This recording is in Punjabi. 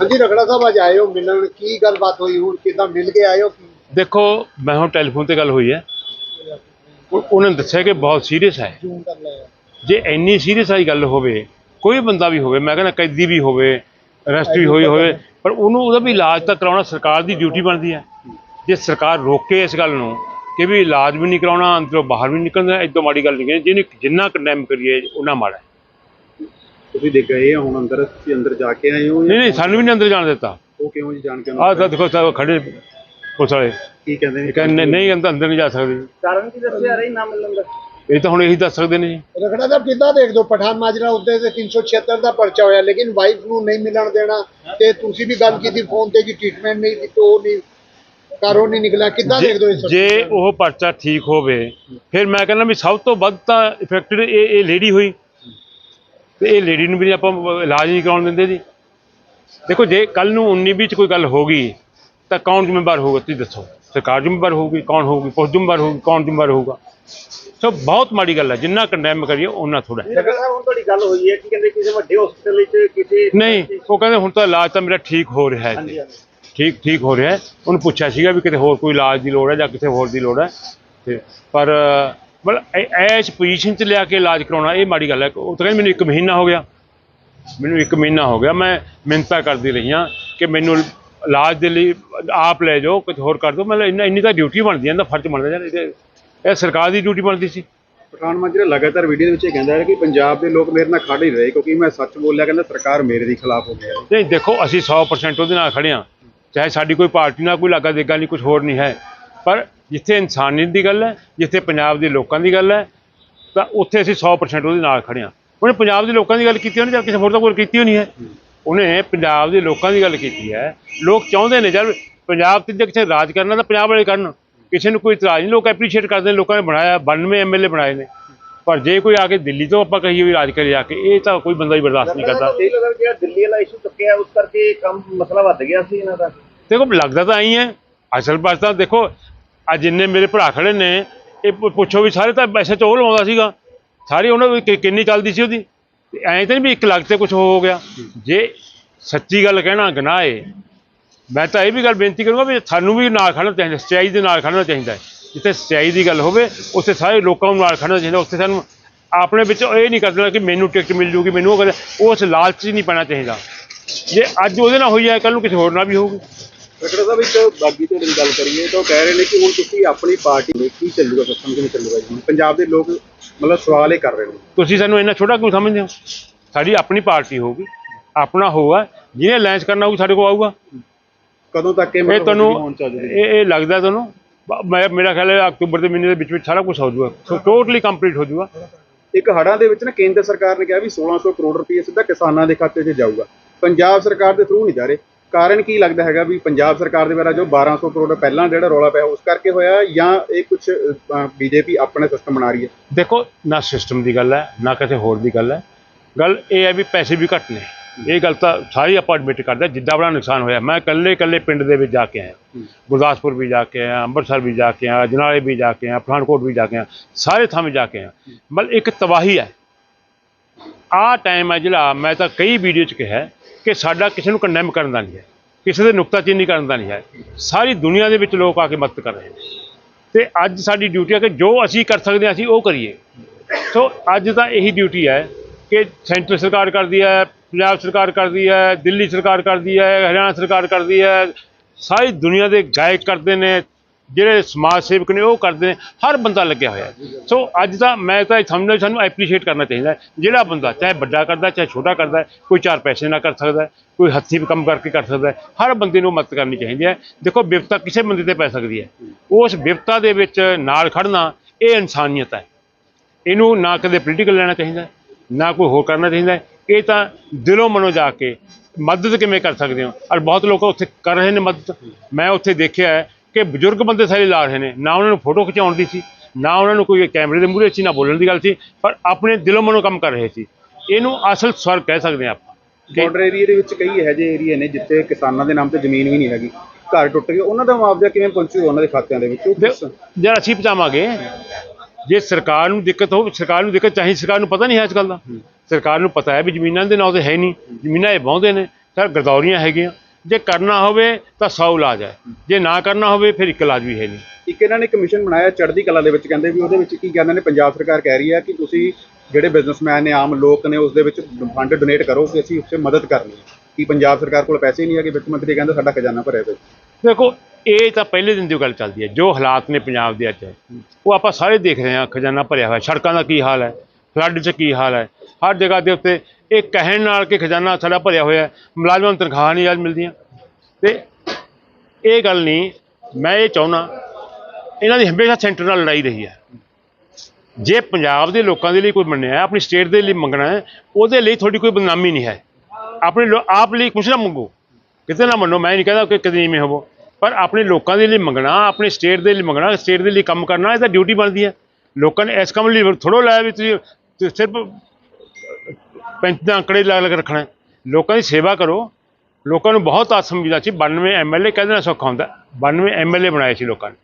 ਹਾਂਜੀ ਰਖੜਾ ਸਾਹਿਬ ਅੱਜ ਆਏ ਹੋ ਮਿਲਣ। ਕੀ ਗੱਲਬਾਤ ਹੋਈ? ਹੁਣ ਕਿਦਾਂ ਮਿਲ ਕੇ ਆਏ ਹੋ? ਦੇਖੋ ਮੈਂ ਹੁਣ ਟੈਲੀਫੋਨ ਤੇ ਗੱਲ ਹੋਈ ਹੈ। ਉਹ- ਉਹਨਾਂ ਨੇ ਦੱਸਿਆ ਕਿ ਬਹੁਤ ਸੀਰੀਅਸ ਹੈ। ਜੇ ਇੰਨੀ ਸੀਰੀਅਸ ਆਈ ਗੱਲ ਹੋਵੇ ਕੋਈ ਬੰਦਾ ਵੀ ਹੋਵੇ ਮੈਂ ਕਹਿੰਦਾ ਕੈਦੀ ਵੀ ਹੋਵੇ ਅਰੈਸਟ ਵੀ ਹੋਈ ਹੋਵੇ ਪਰ ਉਹਨੂੰ ਉਹਦਾ ਵੀ ਇਲਾਜ ਤਾਂ ਕਰਾਉਣਾ ਸਰਕਾਰ ਦੀ ਡਿਊਟੀ ਬਣਦੀ ਹੈ। ਜੇ ਸਰਕਾਰ ਰੋਕੇ ਇਸ ਗੱਲ ਨੂੰ ਕਿ ਵੀ ਇਲਾਜ ਵੀ ਨਹੀਂ ਕਰਾਉਣਾ ਅੰਦਰੋਂ ਬਾਹਰ ਵੀ ਨਿਕਲਣਾ ਇਦੋਂ ਮਾੜੀ ਗੱਲ ਨਹੀਂ ਜਿਹਨੇ ਜਿੰਨਾ ਕੰਡੈਮ ਕਰੀਏ ਉਹਨਾਂ ਮਾੜਾ। ਤੁਸੀਂ ਦੇਖ ਗਏ ਹੁਣ ਅੰਦਰ ਤੁਸੀਂ ਅੰਦਰ ਜਾ ਕੇ ਆਏ ਹੋ ਨਹੀਂ ਨਹੀਂ ਸਾਨੂੰ ਵੀ ਨਹੀਂ ਅੰਦਰ ਜਾਣ ਦਿੱਤਾ। ਉਹ ਕਿਉਂ ਜੀ ਜਾਣ ਕੇ ਆਹ ਤਾਂ ਦੇਖੋ ਸਭ ਖੜੇ ਪੁਲਿਸ ਵਾਲੇ। ਕੀ ਕਹਿੰਦੇ ਇਹ ਨੇ ਕਹਿੰਦੇ ਨਹੀਂ ਅੰਦਰ ਅੰਦਰ ਨਹੀਂ ਜਾ ਸਕਦੇ। ਕਾਰਨ ਕੀ ਦੱਸਿਆ ਰਹੀ ਨਾ ਮਿਲਣ ਦਾ? ਇਹ ਤਾਂ ਹੁਣ ਇਹੀ ਦੱਸ ਸਕਦੇ ਨੇ ਜੀ। ਰਖੜਾ ਸਾਹਿਬ ਕਿੱਦਾਂ ਦੇਖਦੇ ਹੋ ਪਠਾਨ ਮਾਜਰਾ ਉੱਤੇ ਤੇ 376 ਦਾ ਪਰਚਾ ਹੋਇਆ ਲੇਕਿਨ ਵਾਈਫ ਨੂੰ ਨਹੀਂ ਮਿਲਣ ਦੇਣਾ ਤੇ ਤੁਸੀਂ ਵੀ ਗੱਲ ਕੀਤੀ ਫੋਨ ਤੇ ਕਿ ਟ੍ਰੀਟਮੈਂਟ ਨਹੀਂ ਦਿੱਤਾ ਉਹ ਨਹੀਂ ਕਾਰੋ ਨਹੀਂ ਨਿਕਲਿਆ। ਕਿੱਦਾਂ ਦੇਖਦੇ ਹੋ ਇਸ ਜੇ ਜੇ ਉਹ ਪਰਚਾ ਠੀਕ ਹੋਵੇ ਫਿਰ ਮੈਂ ਕਹਿੰਦਾ ਵੀ ਸਭ ਤੋਂ ਵੱਧ ਤਾਂ ਇਫੈਕਟਡ ਇਹ ਇਹ ਲੇਡੀ ਹੋਈ। ਤੇ ਇਹ ਲੇਡੀ ਨੂੰ ਵੀ ਆਪਾਂ ਇਲਾਜ ਨਹੀਂ ਕਰਾਉਣ ਦਿੰਦੇ ਜੀ। ਦੇਖੋ ਜੇ ਕੱਲ ਨੂੰ 19 ਵਿੱਚ ਕੋਈ ਗੱਲ ਹੋ ਗਈ ਤਾਂ ਕੌਣ ਜ਼ਿੰਮੇਵਾਰ ਹੋਊਗਾ ਤੁਸੀਂ ਦੱਸੋ। ਸਰਕਾਰ ਜ਼ਿੰਮੇਵਾਰ ਹੋਊਗੀ ਕੌਣ ਹੋਊਗੀ ਪੁਲਿਸ ਜ਼ਿੰਮੇਵਾਰ ਹੋਊਗੀ ਕੌਣ ਜ਼ਿੰਮੇਵਾਰ ਹੋਊਗਾ? ਸੋ ਬਹੁਤ ਮਾੜੀ ਗੱਲ ਹੈ ਜਿੰਨਾ ਕੰਡੈਮ ਕਰੀਏ ਉਹਨਾਂ ਥੋੜਾ ਜਗਰ ਸਾਹਿਬ ਹੁਣ ਤੁਹਾਡੀ ਗੱਲ ਹੋਈ ਹੈ ਕਿ ਕਹਿੰਦੇ ਕਿਸੇ ਵੱਡੇ ਹਸਪੀਟਲ ਵਿੱਚ ਕਿਸੇ ਨਹੀਂ ਉਹ ਕਹਿੰਦੇ ਹੁਣ ਤਾਂ ਇਲਾਜ ਤਾਂ ਮੇਰਾ ਠੀਕ ਹੋ ਰਿਹਾ ਹੈ। ਠੀਕ ਠੀਕ ਹੋ ਰਿਹਾ ਹੈ। ਉਹਨੂੰ ਪੁੱਛਿਆ ਸੀਗਾ ਵੀ ਕਿਤੇ ਹੋਰ ਕੋਈ ਇਲਾਜ ਦੀ ਲੋੜ ਹੈ ਜਾਂ ਕਿਸੇ ਹੋਰ ਦੀ ਲੋੜ ਹੈ। ਤੇ ਪਰ ਮਤਲਬ ਐ- ਐਸ ਪੋਜੀਸ਼ਨ 'ਚ ਲਿਆ ਕੇ ਇਲਾਜ ਕਰਾਉਣਾ ਇਹ ਮਾੜੀ ਗੱਲ ਹੈ। ਉਹ ਤਾਂ ਕਹਿੰਦੇ ਮੈਨੂੰ ਇੱਕ ਮਹੀਨਾ ਹੋ ਗਿਆ। ਮੈਨੂੰ ਇੱਕ ਮਹੀਨਾ ਹੋ ਗਿਆ। ਮੈਂ ਮਿਹਨਤਾਂ ਕਰਦੀ ਰਹੀ ਹਾਂ ਕਿ ਮੈਨੂੰ ਇਲਾਜ ਦੇ ਲਈ ਆਪ ਲੈ ਜਾਓ ਕੁਝ ਹੋਰ ਕਰ ਦਿਓ। ਮਤਲਬ ਇੰਨਾ ਇੰਨੀ ਤਾਂ ਡਿਊਟੀ ਬਣਦੀ ਹੈ ਇਹਦਾ ਫਰਜ਼ ਬਣਦਾ ਯਾਰ ਇਹ ਸਰਕਾਰ ਦੀ ਡਿਊਟੀ ਬਣਦੀ ਸੀ। ਪ੍ਰਧਾਨ ਮੰਤਰੀ ਲਗਾਤਾਰ ਵੀਡੀਓ ਦੇ ਵਿੱਚ ਇਹ ਕਹਿੰਦਾ ਹੈ ਕਿ ਪੰਜਾਬ ਦੇ ਲੋਕ ਮੇਰੇ ਨਾਲ ਖੜੇ ਹੀ ਰਹੇ ਕਿਉਂਕਿ ਮੈਂ ਸੱਚ ਬੋਲਿਆ ਕਹਿੰਦਾ ਸਰਕਾਰ ਮੇਰੇ ਦੇ ਖਿਲਾਫ ਹੋ ਗਿਆ ਨਹੀਂ ਦੇਖੋ ਅਸੀਂ 100% ਉਹਦੇ ਨਾਲ ਖੜੇ ਹਾਂ। ਚਾਹੇ ਸਾਡੀ ਕੋਈ ਪਾਰਟੀ ਨਾਲ ਕੋਈ ਲਾਗਾ ਦੇਗਾ ਨਹੀਂ ਕੁਝ ਹੋਰ ਨਹੀਂ ਹੈ ਪਰ ਜਿੱਥੇ ਇਨਸਾਨੀਅਤ ਦੀ ਗੱਲ ਹੈ ਜਿੱਥੇ ਪੰਜਾਬ ਦੇ ਲੋਕਾਂ ਦੀ ਗੱਲ ਹੈ ਤਾਂ ਉੱਥੇ ਅਸੀਂ 100% ਉਹਦੇ ਨਾਲ ਖੜੇ ਹਾਂ। ਉਹਨੇ ਪੰਜਾਬ ਦੇ ਲੋਕਾਂ ਦੀ ਗੱਲ ਕੀਤੀ ਉਹਨੇ ਜਾਂ ਕਿਸੇ ਹੋਰ ਦਾ ਕੋਈ ਕੀਤੀ ਹੋਣੀ ਹੈ? ਉਹਨੇ ਪੰਜਾਬ ਦੇ ਲੋਕਾਂ ਦੀ ਗੱਲ ਕੀਤੀ ਹੈ। ਲੋਕ ਚਾਹੁੰਦੇ ਨੇ ਜਦ ਪੰਜਾਬ ਤੇ ਜੇ ਕਿਸੇ ਰਾਜ ਕਰਨਾ ਤਾਂ ਪੰਜਾਬ ਵਾਲੇ ਕਰਨ। ਕਿਸੇ ਨੂੰ ਕੋਈ ਇਤਰਾਜ਼ ਨਹੀਂ ਲੋਕ ਐਪਰੀਸ਼ੀਏਟ ਕਰਦੇ ਨੇ ਲੋਕਾਂ ਨੇ ਬਣਾਇਆ 92 ਐਮਐਲਏ ਬਣਾਏ ਨੇ। ਪਰ ਜੇ ਕੋਈ ਆ ਕੇ ਦਿੱਲੀ ਤੋਂ ਆਪਾਂ ਕਹੀਏ ਵੀ ਰਾਜ ਕਰੇ ਜਾ ਕੇ ਇਹ ਤਾਂ ਕੋਈ ਬੰਦਾ ਹੀ ਬਰਦਾਸ਼ਤ ਨਹੀਂ ਕਰਦਾ। ਇਹ ਲੱਗਦਾ ਕਿ ਦਿੱਲੀ ਵਾਲਾ ਇਸ਼ੂ ਚੁੱਕਿਆ ਉਸ ਕਰਕੇ ਕੰਮ ਮਸਲਾ ਵੱਧ ਗਿਆ ਸੀ ਇਹਨਾਂ ਦਾ। ਦੇਖੋ ਲੱਗਦਾ ਤਾਂ ਐਂ ਹੈ। ਅਸਲ ਪਾਸ ਤਾਂ ਦੇਖੋ ਆ ਜਿੰਨੇ ਮੇਰੇ ਭਰਾ ਖੜੇ ਨੇ, ਇਹ ਪੁੱਛੋ ਵੀ ਸਾਰੇ ਤਾਂ ਪੈਸੇ ਚੋਲ ਲਾਉਂਦਾ ਸੀਗਾ। ਸਾਰੇ ਉਹਨਾਂ ਦੀ ਕਿੰਨੀ ਚੱਲਦੀ ਸੀ ਉਹਦੀ? ਤੇ ਐਂ ਤਾਂ ਨਹੀਂ ਵੀ ਇੱਕ ਲੱਖ ਤੇ ਕੁਝ ਹੋ ਗਿਆ। ਜੇ ਸੱਚੀ ਗੱਲ ਕਹਿਣਾ ਗੁਨਾਹ ਏ ਮੈਂ ਤਾਂ ਇਹ ਵੀ ਗੱਲ ਬੇਨਤੀ ਕਰੂੰਗਾ ਵੀ ਸਾਨੂੰ ਵੀ ਨਾਲ ਖੜਨਾ ਚਾਹੀਦਾ ਸੱਚਾਈ ਦੇ ਨਾਲ ਖੜਨਾ ਚਾਹੀਦਾ ਹੈ। ਜਿੱਥੇ ਸਚਾਈ ਦੀ ਗੱਲ ਹੋਵੇ, ਉੱਥੇ ਸਾਰੇ ਲੋਕਾਂ ਨੂੰ ਨਾਲ ਖੜਨਾ ਚਾਹੀਦਾ। ਉੱਥੇ ਸਾਨੂੰ ਆਪਣੇ ਵਿੱਚ ਇਹ ਨਹੀਂ ਕਰ ਕਿ ਮੈਨੂੰ ਟਿਕਟ ਮਿਲ ਜੂਗੀ, ਮੈਨੂੰ ਉਹ ਕਰ ਉਸ ਲਾਲਚ ਨਹੀਂ ਪੈਣਾ ਚਾਹੀਦਾ। ਜੇ ਅੱਜ ਉਹਦੇ ਨਾਲ ਹੋਈ ਹੈ ਕੱਲ ਨੂੰ ਕਿਸੇ ਹੋਰ ਨਾਲ ਵੀ ਹੋਊਗੀ। ਡਾਕਟਰ ਸਾਹਿਬ ਇੱਕ ਬਾਗੀ ਤੋਂ ਗੱਲ ਕਰੀਏ ਤਾਂ ਉਹ ਕਹਿ ਰਹੇ ਨੇ ਕਿ ਹੁਣ ਤੁਸੀਂ ਆਪਣੀ ਪਾਰਟੀ ਨੂੰ ਕੀ ਚੱਲੂਗਾ ਸਿਸਟਮ ਕਿਵੇਂ ਚੱਲੂਗਾ ਜੀ? ਹੁਣ ਪੰਜਾਬ ਦੇ ਲੋਕ ਮਤਲਬ ਸਵਾਲ ਇਹ ਕਰ ਰਹੇ ਨੇ। ਤੁਸੀਂ ਸਾਨੂੰ ਇੰਨਾ ਛੋਟਾ ਕਿਉਂ ਸਮਝਦੇ ਹੋ? ਸਾਡੀ ਆਪਣੀ ਪਾਰਟੀ ਹੋਊਗੀ ਆਪਣਾ ਹੋਊਗਾ ਜਿਹਨੇ ਲਾਂਚ ਕਰਨਾ ਹੋਊ ਸਾਡੇ ਕੋਲ ਆਊਗਾ। ਕਦੋਂ ਤੱਕ ਇਹ ਇਹ ਤੁਹਾਨੂੰ ਇਹ ਇਹ ਲੱਗਦਾ ਤੁਹਾਨੂੰ ਮੈਂ ਮੇਰਾ ਖਿਆਲ ਹੈ ਅਕਤੂਬਰ ਦੇ ਮਹੀਨੇ ਦੇ ਵਿੱਚ ਵਿੱਚ ਸਾਰਾ ਕੁਝ ਹੋ ਜਾਊਗਾ ਸੋ ਟੋਟਲੀ ਕੰਪਲੀਟ ਹੋ ਜਾਊਗਾ। ਇੱਕ ਹੜ੍ਹਾਂ ਦੇ ਵਿੱਚ ਨਾ ਕੇਂਦਰ ਸਰਕਾਰ ਨੇ ਕਿਹਾ ਵੀ 1600 ਕਰੋੜ ਰੁਪਏ ਸਿੱਧਾ ਕਿਸਾਨਾਂ ਦੇ ਖਾਤੇ 'ਚ ਜਾਊਗਾ। ਪੰਜਾਬ ਸਰਕਾਰ ਦੇ ਥਰੂ ਨਹੀਂ ਜਾ ਰਹੇ। ਕਾਰਨ ਕੀ ਲੱਗਦਾ ਹੈਗਾ ਵੀ ਪੰਜਾਬ ਸਰਕਾਰ ਦੇ ਬਾਰੇ ਜੋ 1200 ਕਰੋੜ ਪਹਿਲਾਂ ਜਿਹੜਾ ਰੌਲਾ ਪਿਆ ਉਸ ਕਰਕੇ ਹੋਇਆ ਜਾਂ ਇਹ ਕੁਝ ਬੀਜੇਪੀ ਆਪਣੇ ਸਿਸਟਮ ਬਣਾ ਰਹੀ ਹੈ? ਦੇਖੋ ਨਾ ਸਿਸਟਮ ਦੀ ਗੱਲ ਹੈ ਨਾ ਕਿਸੇ ਹੋਰ ਦੀ ਗੱਲ ਹੈ। ਗੱਲ ਇਹ ਹੈ ਵੀ ਪੈਸੇ ਵੀ ਘੱਟ ਨੇ। ਇਹ ਗੱਲ ਤਾਂ ਸਾਰੀ ਆਪਾਂ ਐਡਮਿਟ ਕਰਦੇ ਜਿੱਦਾਂ ਬੜਾ ਨੁਕਸਾਨ ਹੋਇਆ। ਮੈਂ ਇਕੱਲੇ ਇਕੱਲੇ ਪਿੰਡ ਦੇ ਵਿੱਚ ਜਾ ਕੇ ਆਇਆ। ਗੁਰਦਾਸਪੁਰ ਵੀ ਜਾ ਕੇ ਆਇਆ ਅੰਮ੍ਰਿਤਸਰ ਵੀ ਜਾ ਕੇ ਆਇਆ ਜਨਾਲੇ ਵੀ ਜਾ ਕੇ ਆਇਆ ਪਠਾਨਕੋਟ ਵੀ ਜਾ ਕੇ ਆਇਆ ਸਾਰੇ ਥਾਵੇਂ ਜਾ ਕੇ ਆਇਆ। ਮਤਲਬ ਇੱਕ ਤਬਾਹੀ ਹੈ। ਆਹ ਟਾਈਮ ਹੈ ਜਿਹੜਾ ਮੈਂ ਤਾਂ ਕਈ ਵੀਡੀਓ 'ਚ ਕਿਹਾ ਕਿ ਸਾਡਾ ਕਿਸੇ ਨੂੰ ਕੰਡੈਮ ਕਰਨ ਦਾ ਨਹੀਂ ਹੈ, ਕਿਸੇ ਦੇ ਨੁਕਤਾਚੀਨੀ ਕਰਨ ਦਾ ਨਹੀਂ ਹੈ। ਸਾਰੀ ਦੁਨੀਆ ਦੇ ਵਿੱਚ ਲੋਕ ਆ ਕੇ ਮਦਦ ਕਰ ਰਹੇ ਨੇ। ਤੇ ਅੱਜ ਸਾਡੀ ਡਿਊਟੀ ਹੈ ਕਿ ਜੋ ਅਸੀਂ ਕਰ ਸਕਦੇ ਹਾਂ, ਅਸੀਂ ਉਹ ਕਰੀਏ। ਸੋ ਅੱਜ ਤਾਂ ਇਹੀ ਡਿਊਟੀ ਹੈ ਕਿ ਸੈਂਟਰ ਸਰਕਾਰ ਕਰਦੀ ਹੈ, ਪੰਜਾਬ ਸਰਕਾਰ ਕਰਦੀ ਹੈ, ਦਿੱਲੀ ਸਰਕਾਰ ਕਰਦੀ ਹੈ, ਹਰਿਆਣਾ ਸਰਕਾਰ ਕਰਦੀ ਹੈ। ਸਾਰੀ ਦੁਨੀਆ ਦੇ ਗਾਇਕ ਕਰਦੇ ਨੇ ਜਿਹੜੇ ਸਮਾਜ ਸੇਵਕ ਨੇ ਉਹ ਕਰਦੇ ਨੇ, ਹਰ ਬੰਦਾ ਲੱਗਿਆ ਹੋਇਆ। ਸੋ ਅੱਜ ਤਾਂ ਮੈਂ ਤਾਂ ਇਹ ਸਮਝਦਾ, ਸਾਨੂੰ ਐਪਰੀਸ਼ੀਏਟ ਕਰਨਾ ਚਾਹੀਦਾ ਜਿਹੜਾ ਬੰਦਾ ਚਾਹੇ ਵੱਡਾ ਕਰਦਾ, ਚਾਹੇ ਛੋਟਾ ਕਰਦਾ ਕੋਈ ਚਾਰ ਪੈਸੇ ਨਾਲ ਕਰ ਸਕਦਾ ਕੋਈ ਹੱਥੀਂ ਵੀ ਕੰਮ ਕਰਕੇ ਕਰ ਸਕਦਾ ਹਰ ਬੰਦੇ ਨੂੰ ਮਦਦ ਕਰਨੀ ਚਾਹੀਦੀ ਹੈ। ਦੇਖੋ ਵਿਪਤਾ ਕਿਸੇ ਬੰਦੇ ਤੇ ਪੈ ਸਕਦੀ ਹੈ। ਉਸ ਵਿਪਤਾ ਦੇ ਵਿੱਚ ਨਾਲ ਖੜਨਾ ਇਹ ਇਨਸਾਨੀਅਤ ਹੈ। ਇਹਨੂੰ ਨਾ ਕਦੇ ਪੋਲੀਟੀਕਲ ਲੈਣਾ ਚਾਹੀਦਾ ਨਾ ਕੋਈ ਹੋਰ ਕਰਨਾ ਚਾਹੀਦਾ ਇਹ ਤਾਂ ਦਿਲੋਂ ਮਨੋਂ ਜਾ ਕੇ ਮਦਦ ਕਿਵੇਂ ਕਰ ਸਕਦੇ ਹੋ? ਔਰ ਬਹੁਤ ਲੋਕ ਉੱਥੇ ਕਰ ਰਹੇ ਨੇ ਮਦਦ। ਮੈਂ ਉੱਥੇ ਦੇਖਿਆ ਹੈ ਕਿ ਬਜ਼ੁਰਗ ਬੰਦੇ ਸਾਰੇ ਲਾ ਰਹੇ ਨੇ। ਨਾ ਉਹਨਾਂ ਨੂੰ ਫੋਟੋ ਖਿਚਾਉਣ ਦੀ ਸੀ ਨਾ ਉਹਨਾਂ ਨੂੰ ਕੋਈ ਕੈਮਰੇ ਦੇ ਮੂਹਰੇ ਸੀ ਨਾ ਬੋਲਣ ਦੀ ਗੱਲ ਸੀ ਪਰ ਆਪਣੇ ਦਿਲੋਂ ਮਨੋਂ ਕੰਮ ਕਰ ਰਹੇ ਸੀ। ਇਹਨੂੰ ਅਸਲ ਸਵਰਗ ਕਹਿ ਸਕਦੇ ਹਾਂ ਆਪਾਂ। ਬਾਰਡਰ ਏਰੀਆ ਦੇ ਵਿੱਚ ਕਈ ਇਹੋ ਜਿਹੇ ਏਰੀਆ ਨੇ ਜਿੱਥੇ ਕਿਸਾਨਾਂ ਦੇ ਨਾਮ ਤੇ ਜ਼ਮੀਨ ਵੀ ਨਹੀਂ ਹੈਗੀ। ਘਰ ਟੁੱਟ ਗਏ ਉਹਨਾਂ ਦਾ ਮੁਆਵਜ਼ਾ ਕਿਵੇਂ ਪਹੁੰਚੂਗਾ ਉਹਨਾਂ ਦੇ ਖਾਤਿਆਂ ਦੇ ਵਿੱਚ? ਜਦ ਅਸੀਂ ਪਹੁੰਚਾਵਾਂਗੇ। ਜੇ ਸਰਕਾਰ ਨੂੰ ਦਿੱਕਤ ਹੋ ਸਰਕਾਰ ਨੂੰ ਦਿੱਕਤ ਚਾਹੀ ਸਰਕਾਰ ਨੂੰ ਪਤਾ ਨਹੀਂ ਹੈ ਅੱਜ ਕੱਲ੍ਹ ਦਾ। ਸਰਕਾਰ ਨੂੰ ਪਤਾ ਹੈ ਵੀ ਜ਼ਮੀਨਾਂ ਦੇ ਨਾਂ ਤੇ ਹੈ ਨਹੀਂ। ਜ਼ਮੀਨਾਂ ਇਹ ਵਾਹੁੰਦੇ ਨੇ। ਸਰ ਗਰਦੌਰੀਆਂ ਹੈਗੀਆਂ। ਜੇ ਕਰਨਾ ਹੋਵੇ ਤਾਂ ਸੌ ਇਲਾਜ ਹੈ। ਜੇ ਨਾ ਕਰਨਾ ਹੋਵੇ ਫਿਰ ਇੱਕ ਇਲਾਜ ਵੀ ਹੈ ਨਹੀਂ। ਇੱਕ ਇਹਨਾਂ ਨੇ ਕਮਿਸ਼ਨ ਬਣਾਇਆ ਚੜ੍ਹਦੀ ਕਲਾ ਦੇ ਵਿੱਚ ਕਹਿੰਦੇ ਵੀ ਉਹਦੇ ਵਿੱਚ ਕੀ ਕਹਿੰਦੇ ਨੇ ਪੰਜਾਬ ਸਰਕਾਰ ਕਹਿ ਰਹੀ ਹੈ ਕਿ ਤੁਸੀਂ ਜਿਹੜੇ ਬਿਜ਼ਨਸਮੈਨ ਨੇ ਆਮ ਲੋਕ ਨੇ ਉਸ ਦੇ ਵਿੱਚ ਫੰਡ ਡੋਨੇਟ ਕਰੋ ਕਿ ਅਸੀਂ ਉਸ ਮਦਦ ਕਰਨੀ ਹੈ। ਕੀ ਪੰਜਾਬ ਸਰਕਾਰ ਕੋਲ ਪੈਸੇ ਨਹੀਂ ਹੈਗੇ? ਵਿੱਤ ਮੰਤਰੀ ਕਹਿੰਦਾ ਸਾਡਾ ਖਜ਼ਾਨਾ ਭਰਿਆ ਪਿਆ। ਦੇਖੋ ਇਹ ਤਾਂ ਪਹਿਲੇ ਦਿਨ ਦੀ ਗੱਲ ਚੱਲਦੀ ਹੈ। ਜੋ ਹਾਲਾਤ ਨੇ ਪੰਜਾਬ ਦੇ ਅੱਜ ਉਹ ਆਪਾਂ ਸਾਰੇ ਦੇਖ ਰਹੇ ਹਾਂ ਖਜ਼ਾਨਾ ਭਰਿਆ ਹੋਇਆ। ਸੜਕਾਂ ਦਾ ਕੀ ਹਾਲ ਹੈ? ਫਲੱਡ 'ਚ ਕੀ ਹਾਲ ਹੈ? ਹਰ ਜਗ੍ਹਾ ਦੇ ਉੱਤੇ ਇਹ ਕਹਿਣ ਨਾਲ ਕਿ ਖਜ਼ਾਨਾ ਸਾਡਾ ਭਰਿਆ ਹੋਇਆ ਹੈ। ਮੁਲਾਜ਼ਮਾਂ ਨੂੰ ਤਨਖਾਹਾਂ ਨਹੀਂ ਅੱਜ ਮਿਲਦੀਆਂ। ਤੇ ਇਹ ਗੱਲ ਨਹੀਂ, ਮੈਂ ਇਹ ਚਾਹੁੰਦਾ, ਇਹਨਾਂ ਦੀ ਹਮੇਸ਼ਾ ਸੈਂਟਰ ਨਾਲ ਲੜਾਈ ਰਹੀ ਹੈ। ਜੇ ਪੰਜਾਬ ਦੇ ਲੋਕਾਂ ਦੇ ਲਈ ਕੋਈ ਮੰਨਿਆ ਆਪਣੀ ਸਟੇਟ ਦੇ ਲਈ ਮੰਗਣਾ ਹੈ, ਉਹਦੇ ਲਈ ਤੁਹਾਡੀ ਕੋਈ ਬਦਨਾਮੀ ਨਹੀਂ ਹੈ। ਆਪਣੇ ਲੋ- ਆਪ ਲਈ ਕੁਛ ਨਾ ਮੰਗੋ। ਕਿਤੇ ਨਾ ਮੰਨੋ, ਮੈਂ ਨਹੀਂ ਕਹਿੰਦਾ ਕਿ ਕਦੇ ਇਵੇਂ ਹੋਵੋ। ਪਰ ਆਪਣੇ ਲੋਕਾਂ ਦੇ ਲਈ ਮੰਗਣਾ, ਆਪਣੇ ਸਟੇਟ ਦੇ ਲਈ ਮੰਗਣਾ, ਸਟੇਟ ਦੇ ਲਈ ਕੰਮ ਕਰਨਾ ਇਹ ਤਾਂ ਡਿਊਟੀ ਬਣਦੀ ਹੈ। ਲੋਕਾਂ ਨੇ ਇਸ ਕੰਮ ਲਈ ਥੋੜੋ ਲਾਇਆ ਵੀ ਤੁਸੀਂ ਸਿਰਫ ਪੈਂਚ ਦੇ ਅੰਕੜੇ ਲਾ ਕੇ ਰੱਖਣਾ ਲੋਕਾਂ ਦੀ ਸੇਵਾ ਕਰੋ। ਲੋਕਾਂ ਨੂੰ ਬਹੁਤ ਆਸ ਉਮੀਦਾਂ ਸੀ। 92 ਐਮਐਲਏ ਕਹਿੰਦੇ ਨਾ ਸੌਖਾ ਹੁੰਦਾ। 92 ਐਮਐਲਏ ਬਣਾਏ ਸੀ ਲੋਕਾਂ ਨੇ।